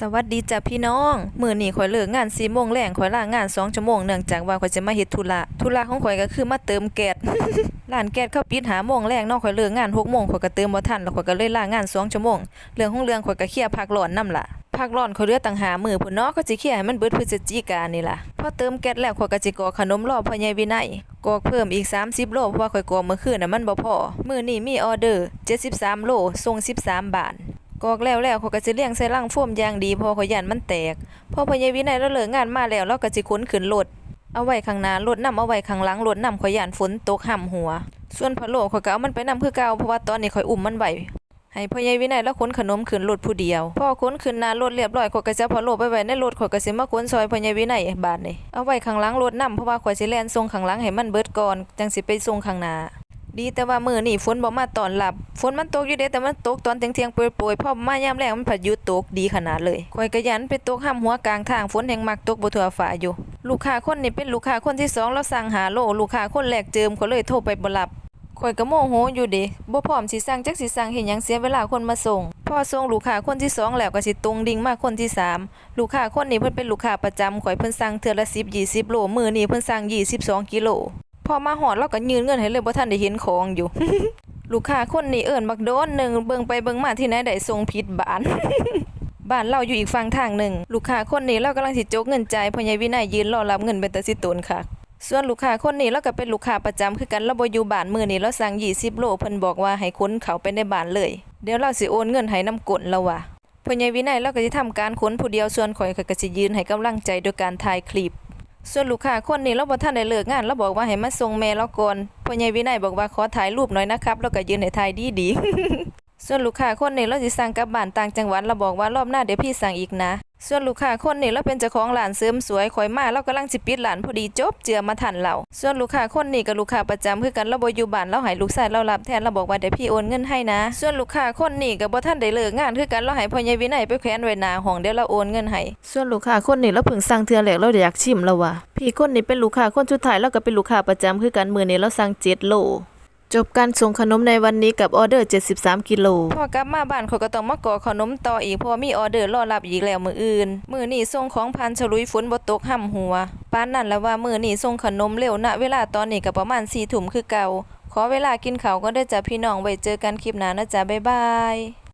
สวัสดีจ้ะพี่น้องมื้อนี้ข่อยเลิกงาน4โมงแลงข่อยลางาน2ชั่วโมงเนื่องจากว่าข่อยจะมาเฮ็ดธุระธุระของข่อยก็คือมาเติมแก๊สร้านแก๊สเขาปิด5โมงแลงเนาะข่อยเลิกงาน6โมงข่อยก็เติมบ่ทันแล้วข่อยก็เลยลางาน2ชั่วโมงเรื่องของเรื่องข่อยก็เคลียร์พักร้อนนํล่ะพักร้อนข่อยเลือตั้ง5มื้อพุ่นเนาะก็สิเคลียร์ให้มันเบิดพฤศจิกานนี่ล่ะพอเติมแก๊สแล้วข่อยก็สิกรอขนมรอพ่อใหญ่วินัยกอกเพิ่มอีก 30 โลเพราะว่าข่อยกอเมื่อคืนน่ะมันบ่พอมื้อนี้มีออเดอร์ 73 โลส่ง13 บาท กอกแล้วแล้วเขาก็สิเลี้ยงใส่ลังโฟมอย่างดีพอเขาย่านมันแตกพอพญาวินัยเราเลิกงานมาแล้วเราก็สิขนขึ้นรถเอาไว้ข้างหน้ารถนํเอาไว้ข้างหลังรถนํข่อยย่านฝนตกห่ำหัว ส่วนพะโล้ข่อยก็เอามันไปนํคือเก่าเพราะว่าตอนนี้ข่อยอุ้มมันไว้ให้พ่อใหญ่วินัยแล้วขนขนมขึ้นรถผู้เดียวพอขนขึ้นหน้ารถเรียบร้อยข่อยก็จะเอาพะโล้ไปไว้ในรถข่อยก็สิมาขนซอยพ่อใหญ่วินัยบาดนี้เอาไว้ข้างหลังรถนํเพราะว่าข่อยสิแล่นส่งข้างหลังให้มันเบิดก่อนจังสิไปส่งข้างหน้า ดีแต่ว่ามื้อนี้ฝนบ่มาตอนรับฝนมันตกอยู่เด้แต่มันตกตอนเที่ยงๆโปรยๆพอมายามแลงมันพายุตกดีขนาดเลยข่อยก็ยันไปตกห้ามหัวกลางทางฝนแห่งมักตกบ่ทั่วฟ้าอยู่ ลูกค้าคนนี้เป็นลูกค้าคนที่สองแล้วสั่งหาโลลูกค้าคนแรกเจิมก็เลยโทรไปบ่รับข่อยก็โมโหอยู่เด้บ่พร้อมสิสั่งจักสิสั่งเฮ็ดหยังเสียเวลาคนมาส่งพอส่งลูกค้าคนที่สองแล้วก็สิตรงดิ่งมาคนที่สามลูกค้าคนนี้เพิ่นเป็นลูกค้าประจำข่อยเพิ่นสั่งเทื่อละ10 20โลมื้อนี้เพิ่นสั่ง22กิโล พอมาหอดเราก็ยืนเงินให้เลยบ่ทันได้เห็นของอยู่ ลูกค้าคนนี้เอิ้นบักโดนหนึ่งเบิ่งไปเบิ่งมาที่ไหนได้ส่งผิดบ้านบ้านเราอยู่อีกฝั่งทางหนึ่ง ลูกค้าคนนี้เรากำลังสิจกเงินจ่ายพ่อใหญ่วินัยยืนรอรับเงินเป็นตาสิตนค่ะ ส่วนลูกค้าคนนี้เราก็เป็นลูกค้าประจำคือกันเราบ่อยู่บ้านมื้อนี้เราสั่ง20โลเพิ่นบอกว่าให้ขนเขาไปในบ้านเลย เดี๋ยวเราสิโอนเงินให้นำกดเราว่ะพ่อใหญ่วินัยเราก็สิทำการขนผู้เดียวส่วนข่อยก็สิยืนให้กำลังใจโดยการถ่ายคลิป ส่วนลูกค้าคนนี้เราบอกท่านได้เลิกงานเราบอกว่าให้มาส่งแม่เราก่อนพ่อใหญ่วินัยบอกว่าขอถ่ายรูปหน่อยนะครับ แล้วก็ยืนให้ถ่ายดีๆ ส่วนลูกค้าคนนี้เราสิสั่งกลับบ้านต่างจังหวัดเราบอกว่ารอบหน้าเดี๋ยวพี่สั่งอีกนะ ส่วนลูกค้าคนนี้เราเป็นเจ้าของร้านเสริมสวยข่อยมาเรากำลังสิปิดร้านพอดีจบเจือมาทันเรา ส่วนลูกค้าคนนี้กับลูกค้าประจำคือกันเราบ่อยู่บ้านเราให้ลูกชายเรารับแทนเราบอกว่าเดี๋ยวพี่โอนเงินให้นะ ส่วนลูกค้าคนนี้ก็บ่ทันได้เลิกงานคือกันเราให้พ่อใหญ่วินัยไปแขวนไว้หน้าห้องเดี๋ยวเราโอนเงินให้ ส่วนลูกค้าคนนี้เราเพิ่งสั่งเทื่อแรกเราอยากชิมแล้วว่ะพี่คนนี้เป็นลูกค้าคนสุดท้ายเราก็เป็นลูกค้าประจำคือกันมื้อนี้เราสั่ง7โล จบการส่งขนมในวันนี้กับออเดอร์ 73 กิโลพอกลับมาบ้านเขาก็ต้องมาก่อขนมต่ออีกเพราะมีออเดอร์รอรับอีกแล้วมืออื่น มือนี่ส่งของพันฉลุยฝนบตกห่ำหัวป้านนั่นแล้วว่ามือนี่ส่งขนมเร็วณเวลาตอนนี้ก็ประมาณ4ทุ่มคือเก่า ขอเวลากินข้าวก็ได้จ้ะพี่น้องไว้เจอกันคลิปหน้านะจ๊ะบ๊ายบาย